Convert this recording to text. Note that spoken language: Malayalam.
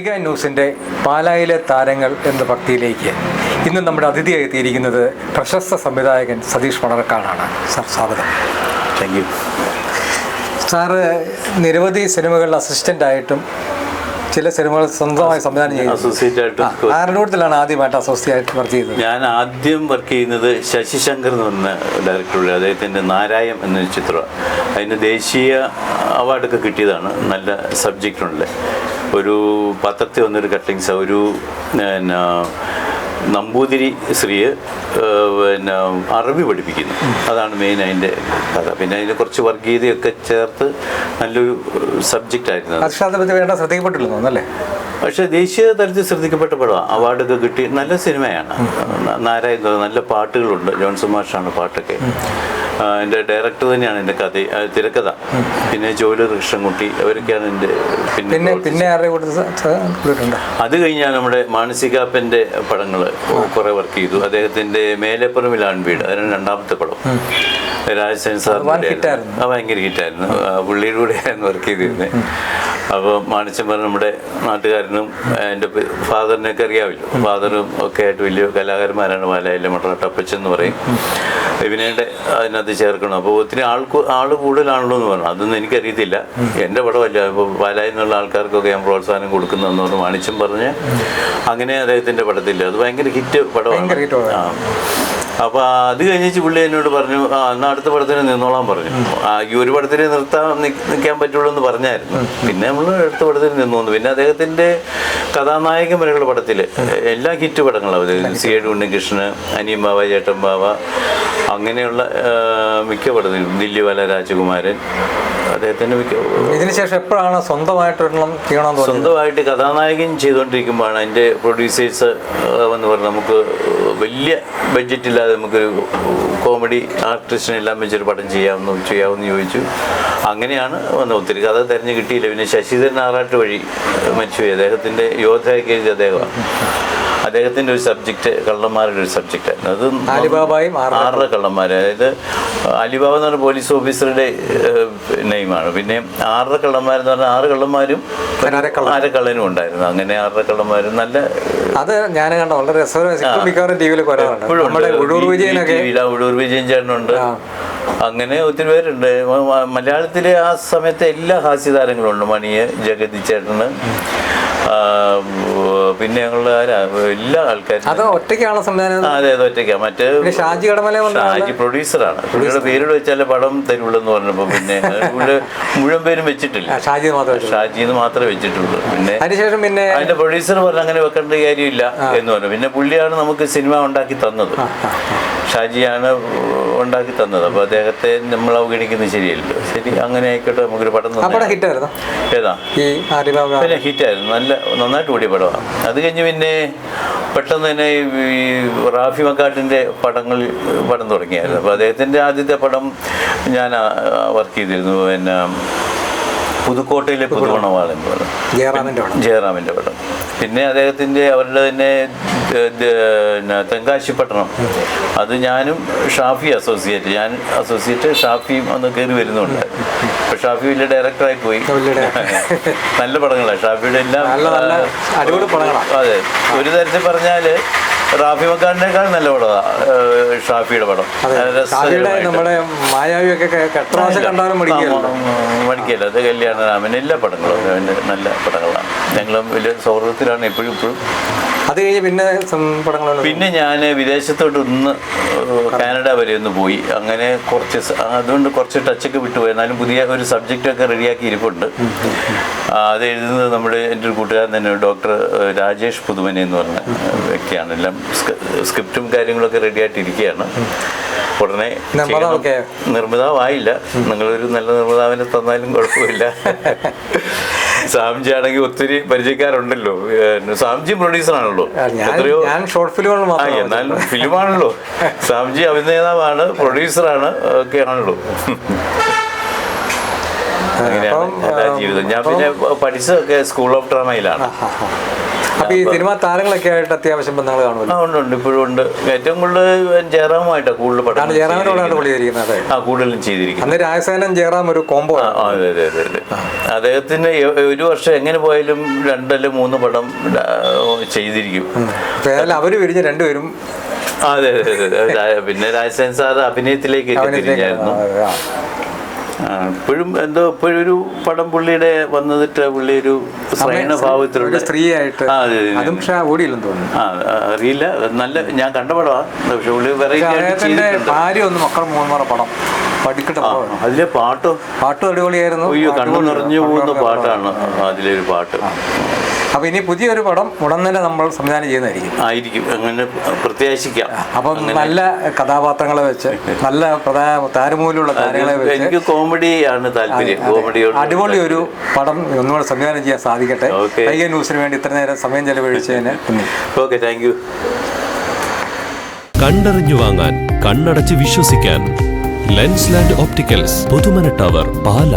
വൈഗ ന്യൂസിന്റെ പാലായിലെ താരങ്ങൾ എന്ന ഭക്തിയിലേക്ക് ഇന്ന് നമ്മുടെ അതിഥിയായി എത്തിയിരിക്കുന്നത് പ്രശസ്ത സംവിധായകൻ സതീഷ് മണർക്കാടാണ്. സാർ സ്വാഗതം. താങ്ക് യു സാറ് നിരവധി സിനിമകളിൽ അസിസ്റ്റന്റ് ആയിട്ടും ചില സിനിമകൾ സ്വന്തമായി സംവിധാനം ചെയ്യുന്നത്. അസോസിയേറ്റ് ആയിട്ട് ആരുടെ ആദ്യമായിട്ട് അസോസിയേറ്റ് വർക്ക് ചെയ്തത്? ഞാൻ ആദ്യം വർക്ക് ചെയ്യുന്നത് ശശിശങ്കർ എന്ന് പറഞ്ഞ ഡയറക്ടറുടെ അദ്ദേഹത്തിന്റെ നാരായം എന്ന ചിത്രമാണ് അതിന് ദേശീയ അവാർഡൊക്കെ കിട്ടിയതാണ്. നല്ല സബ്ജക്റ്റുള്ള ഒരു പത്രത്തിൽ വന്നൊരു കട്ടിങ്സ് ഒരു പിന്നെ നമ്പൂതിരി സ്ത്രീയെ പിന്നെ അറബി പഠിപ്പിക്കുന്നു. അതാണ് മെയിൻ അതിന്റെ കഥ. പിന്നെ അതിന് കുറച്ച് വർഗീയതയൊക്കെ ചേർത്ത് നല്ലൊരു സബ്ജക്റ്റ് ആയിരുന്നു വേണ്ട ശ്രദ്ധിക്കപ്പെട്ടില്ലെന്ന് തോന്നുന്നല്ലേ പക്ഷെ ദേശീയ തലത്തിൽ ശ്രദ്ധിക്കപ്പെട്ട പടമാണ് അവാർഡൊക്കെ കിട്ടി. നല്ല സിനിമയാണ്. നാരായണ നല്ല പാട്ടുകളുണ്ട്. ജോൺസൺ മാഷാണ് പാട്ടൊക്കെ. എന്റെ ഡയറക്ടർ തന്നെയാണ് എന്റെ കഥ തിരക്കഥ. പിന്നെ ജോലി കൃഷ്ണൻകുട്ടി അവരൊക്കെയാണ് എന്റെ പിന്നെ പിന്നെ അത് കഴിഞ്ഞാൽ നമ്മുടെ മാനസികാപ്പന്റെ പടങ്ങൾ കുറേ വർക്ക് ചെയ്തു. അദ്ദേഹത്തിന്റെ മേലെപ്പുറമിലാണ് വീട്. അതിനാണ് രണ്ടാമത്തെ പടം. രാജസേൻ സാറിന്റെ ഭയങ്കര ഹിറ്റായിരുന്നു. പുള്ളിയിലൂടെയായിരുന്നു പുള്ളിയുടെ കൂടെയായിരുന്നു വർക്ക് ചെയ്തിരുന്നത്. അപ്പോൾ മാണിച്ചമ്പർ നമ്മുടെ നാട്ടുകാരനും എന്റെ ഫാദറിനൊക്കെ അറിയാമല്ലോ. ഫാദറും ഒക്കെ ആയിട്ട് വലിയ കലാകാരന്മാരാണ്. മലയാളി മട്ടപ്പച്ചൻ എന്ന് പറയും. ഇവനേടെ അതിനകത്ത് ചേർക്കണം. അപ്പോൾ ഒത്തിരി ആൾക്ക് ആൾ കൂടുതലാണല്ലോ എന്ന് പറഞ്ഞു. അതൊന്നും എനിക്കറിയത്തില്ല. എന്റെ പടമല്ല ഇപ്പോൾ പാലായിൽ നിന്നുള്ള ആൾക്കാർക്കൊക്കെ ഞാൻ പ്രോത്സാഹനം കൊടുക്കുന്നതെന്ന് പറഞ്ഞു മാണിച്ചും പറഞ്ഞ് അങ്ങനെ അദ്ദേഹത്തിന്റെ പടത്തില്ല. അത് ഭയങ്കര ഹിറ്റ് പടമാണ്. പടമാണ്. ആ. അപ്പൊ അത് കഴിഞ്ഞിട്ട് പുള്ളി എന്നോട് പറഞ്ഞു ആ എന്നാ അടുത്ത പടത്തിന് നിന്നോളാൻ പറഞ്ഞു. ആ ഒരു പടത്തിന് നിർത്താൻ നിൽക്കാൻ പറ്റുള്ളൂ എന്ന് പറഞ്ഞായിരുന്നു. പിന്നെ നമ്മൾ അടുത്ത പടത്തിന് നിന്നു വന്നു. പിന്നെ അദ്ദേഹത്തിന്റെ വരെയുള്ള പടത്തിൽ എല്ലാ ഹിറ്റ് പടങ്ങളും സി എഡ് ഉണ്ണികൃഷ്ണൻ അനിയൻ ബാവ ചേട്ടൻ ബാവ അങ്ങനെയുള്ള മിക്ക പടത്തിലും. ദില്ലിവല രാജകുമാരൻ അദ്ദേഹത്തിന്റെ മിക്ക ഇതിനുശേഷം എപ്പോഴാണ് സ്വന്തമായിട്ടൊരെണ്ണം ചെയ്യണമെന്ന് തോന്നുന്നത് സ്വന്തമായിട്ട് കഥാനായകൻ ചെയ്തുകൊണ്ടിരിക്കുമ്പോഴാണ് അതിന്റെ പ്രൊഡ്യൂസേഴ്സ് എന്ന് പറഞ്ഞാൽ നമുക്ക് വലിയ ബഡ്ജറ്റില്ലാതെ നമുക്കൊരു നമുക്ക് കോമഡി ആർട്ടിസ്റ്റിനെ എല്ലാം വെച്ചൊരു പടം ചെയ്യാമെന്ന് ചെയ്യാമെന്ന് ചോദിച്ചു. അങ്ങനെയാണ് വന്നത് ഒത്തിരി കഥ തിരഞ്ഞു കിട്ടിയില്ല. പിന്നെ ശശിധരൻ ആറാട്ട് വഴി മരിച്ചുപോയി. അദ്ദേഹത്തിന്റെ യോദ്ധയൊക്കെ എഴുതിയ അദ്ദേഹമാണ്. അദ്ദേഹത്തിന്റെ ഒരു സബ്ജക്റ്റ് കള്ളന്മാരുടെ ഒരു സബ്ജക്റ്റ് ആയിരുന്നു. അത് അലിബാബയും ആറര കള്ളന്മാർ അതായത് അലിബാബ എന്ന് പറഞ്ഞ പോലീസ് ഓഫീസറുടെ നെയിമാണ് പിന്നെ ആറര കള്ളന്മാരെന്ന് പറഞ്ഞാൽ ആറ് കള്ളന്മാരും ആറ് കള്ളനും ഉണ്ടായിരുന്നു. അങ്ങനെ ആറര കള്ളന്മാരും നല്ല അത് ഞാൻ കണ്ട. വളരെ ഉഴൂർ വിജയൻ ചേട്ടനുണ്ട്. അങ്ങനെ ഒത്തിരി പേരുണ്ട്. മലയാളത്തിലെ ആ സമയത്തെ എല്ലാ ഹാസ്യതാരങ്ങളും ഉണ്ട് മണിയെ ജഗതി ചേട്ടന് പിന്നെ ഞങ്ങളുടെ ആരാ? എല്ലാ ആൾക്കാരും. അത് ഒറ്റയ്ക്കാണ് സംവിധാനം? അതെ അതെ ഒറ്റയ്ക്കാണ് മറ്റേ ഷാജി കടമല ഷാജി പ്രൊഡ്യൂസറാണ്. പുള്ളിയുടെ പേരോട് വെച്ചാലേ പടം തരുള്ളൂ എന്ന് പറഞ്ഞപ്പോ പിന്നെ പുള്ളി മുഴുവൻ പേരും വെച്ചിട്ടില്ല. ഷാജി മാത്രമേ ഷാജി എന്ന് മാത്രമേ വെച്ചിട്ടുള്ളൂ. പിന്നെ അതിനുശേഷം പിന്നെ അതിന്റെ പ്രൊഡ്യൂസർ പറഞ്ഞ അങ്ങനെ വെക്കേണ്ട കാര്യമില്ല എന്ന് പറഞ്ഞു. പിന്നെ പുള്ളിയാണ് നമുക്ക് സിനിമ ഉണ്ടാക്കി തന്നത്. ഷാജിയാണ് ഉണ്ടാക്കി തന്നത്. അപ്പൊ അദ്ദേഹത്തെ നമ്മൾ അവഗണിക്കുന്നത് ശരിയല്ലോ. ശരി അങ്ങനെ ആയിക്കോട്ടെ നമുക്കൊരു പടം ഹിറ്റായിരുന്നു ഏതാ? പിന്നെ ഹിറ്റായിരുന്നു നല്ല നന്നായിട്ട് ഓടിയ പടമാണ്. അത് കഴിഞ്ഞ് പിന്നെ പെട്ടെന്ന് തന്നെ ഈ റാഫി മക്കാട്ടിന്റെ പടങ്ങൾ പടം തുടങ്ങിയായിരുന്നു. അപ്പോൾ അദ്ദേഹത്തിന്റെ ആദ്യത്തെ പടം ഞാൻ വർക്ക് ചെയ്തിരുന്നു. പിന്നെ പുതുക്കോട്ടയിലെ പുതുമണവാളൻ പറഞ്ഞു ജയറാമിന്റെ പടം. ജയറാമിന്റെ പടം. പിന്നെ അദ്ദേഹത്തിന്റെ അവരുടെ തന്നെ ദ- പട്ടണം. അത്. ഞാനും ഷാഫി അസോസിയേറ്റ് ഞാൻ അസോസിയേറ്റ് ഷാഫിയും അന്ന് കയറി വരുന്നുണ്ട്. അപ്പൊ ഷാഫി വലിയ ഡയറക്ടറായി പോയി. നല്ല പടങ്ങളാണ് ഷാഫിയുടെ എല്ലാം. അതെ. ഒരു തരത്തിൽ പറഞ്ഞാൽ റാഫി മക്കാടിനേക്കാൾ നല്ല പടമാണ് ഷാഫിയുടെ പടം. നമ്മുടെ മായാവിയൊക്കെ മടിക്കല്ല. അത് കല്യാണരാമൻ എല്ലാ പടങ്ങളും. നല്ല പടങ്ങളാണ് ഞങ്ങളും വലിയ സൗഹൃദത്തിലാണ് എപ്പോഴും ഇപ്പോഴും. അത് കഴിഞ്ഞ് പിന്നെ പടങ്ങളുണ്ട് പടങ്ങളൊന്നും പിന്നെ ഞാൻ വിദേശത്തോട്ട് ഒന്ന് കാനഡ വരെ ഒന്ന് പോയി. അങ്ങനെ കുറച്ച് അതുകൊണ്ട് കുറച്ച് ടച്ചൊക്കെ വിട്ടുപോയി. എന്നാലും പുതിയ ഒരു സബ്ജക്റ്റൊക്കെ റെഡിയാക്കി ഇരിപ്പുണ്ട്. അത് എഴുതുന്നത് നമ്മുടെ എന്റെ ഒരു കൂട്ടുകാരൻ തന്നെ ഡോക്ടർ രാജേഷ് പുതുമനെ എന്ന് പറഞ്ഞ വ്യക്തിയാണ്. എല്ലാം സ്ക്രിപ്റ്റും കാര്യങ്ങളൊക്കെ റെഡിയായിട്ട് ഇരിക്കുകയാണ് ഉടനെ. നിർമ്മിതാവായില്ല. നിങ്ങളൊരു നല്ല നിർമ്മിതാവിനെ തന്നാലും കുഴപ്പമില്ല. സാംജി ആണെങ്കിൽ ഒത്തിരി പരിചയക്കാരുണ്ടല്ലോ. സാംജി പ്രൊഡ്യൂസറാണല്ലോ. ആണല്ലോ ഞാൻ എത്രയോ ഞാൻ ഷോർട്ട് ഫിലിമുകൾ എന്നാലും ഫിലിമാണല്ലോ സാംജി അഭിനേതാവാണ് പ്രൊഡ്യൂസറാണ് ഒക്കെ ആണല്ലോ. അങ്ങനെയാണ് എല്ലാ ജീവിതം. ഞാൻ പിന്നെ പഠിച്ചതൊക്കെ സ്കൂൾ ഓഫ് ഡ്രാമയിലാണ് അപ്പൊ ഈ സിനിമാ താരങ്ങളൊക്കെ ആയിട്ട് അത്യാവശ്യം ബന്ധങ്ങൾ കാണുമല്ലോ? ഉണ്ട് ഉണ്ട്. ഇപ്പോഴും ഉണ്ട്. ഏറ്റവും കൂടുതൽ ജയറാമുമായിട്ടാണ് കൂടുതൽ കാരണം ജയറാമിനോടാണ് പുള്ളിയിരിക്കുന്നത് ആ കൂടുതലും ചെയ്തിരിക്കുന്നത്. അന്ന് രാജസേനൻ ജയറാം ഒരു കോംബോ അതെ അതെ അതെ അതെ. അദ്ദേഹത്തിന് ഒരു വർഷം എങ്ങനെ പോയാലും രണ്ടല്ല മൂന്ന് പടം ചെയ്തിരിക്കും. വേറെ അവർ പിരിഞ്ഞ് രണ്ടുപേരും അതെ അതെ അതെ. പിന്നെ രാജസേൻ സാർ അഭിനയത്തിലേക്ക് തിരിഞ്ഞായിരുന്നു. ഇപ്പോഴും എന്തോ ഇപ്പോഴും ഒരു പടം പുള്ളിയുടെ വന്നിട്ട് പുള്ളി ഒരു ഭാവത്തിലുള്ള സ്ത്രീയായിട്ട് അതെ, പക്ഷെ ഓടിയില്ലെന്ന് തോന്നുന്നു. ആ അറിയില്ല. നല്ല ഞാൻ കണ്ട പടമാണ് പക്ഷെ പുള്ളി വെറൈറ്റി ഭാര്യ ഒന്ന് മക്കൾ മൂന്നര പടം പഠിക്കട്ടെ അതിലെ പാട്ടോ പാട്ടോ അടിപൊളിയായിരുന്നു. അയ്യോ കണ്ണു നിറഞ്ഞു പോകുന്ന പാട്ടാണ് അതിലെ ഒരു പാട്ട്. അപ്പൊ ഇനി പുതിയൊരു പടം ഉടൻ തന്നെ നമ്മൾ സംവിധാനം ചെയ്യുന്നതായിരിക്കും. ആയിരിക്കും. അങ്ങനെ പ്രത്യാശിക്കാം. അപ്പം നല്ല കഥാപാത്രങ്ങളെ വെച്ച് നല്ല പ്രധാന താരമൂലുള്ള താരങ്ങളെ വെച്ച് എനിക്ക് കോമഡി ആണ് താല്പര്യം കോമഡിയോട് അടിപൊളി ഒരു പടം ഒന്നുകൂടെ സംവിധാനം ചെയ്യാൻ സാധിക്കട്ടെ. Okay. കൈക ന്യൂസിന് വേണ്ടി ഇത്ര നേരം സമയം ചെലവഴിച്ചതിന് ഓക്കെ താങ്ക് യു. കണ്ടറിഞ്ഞു വാങ്ങാൻ കണ്ണടച്ച് വിശ്വസിക്കാൻ lens land opticals Puthumana tower Pala.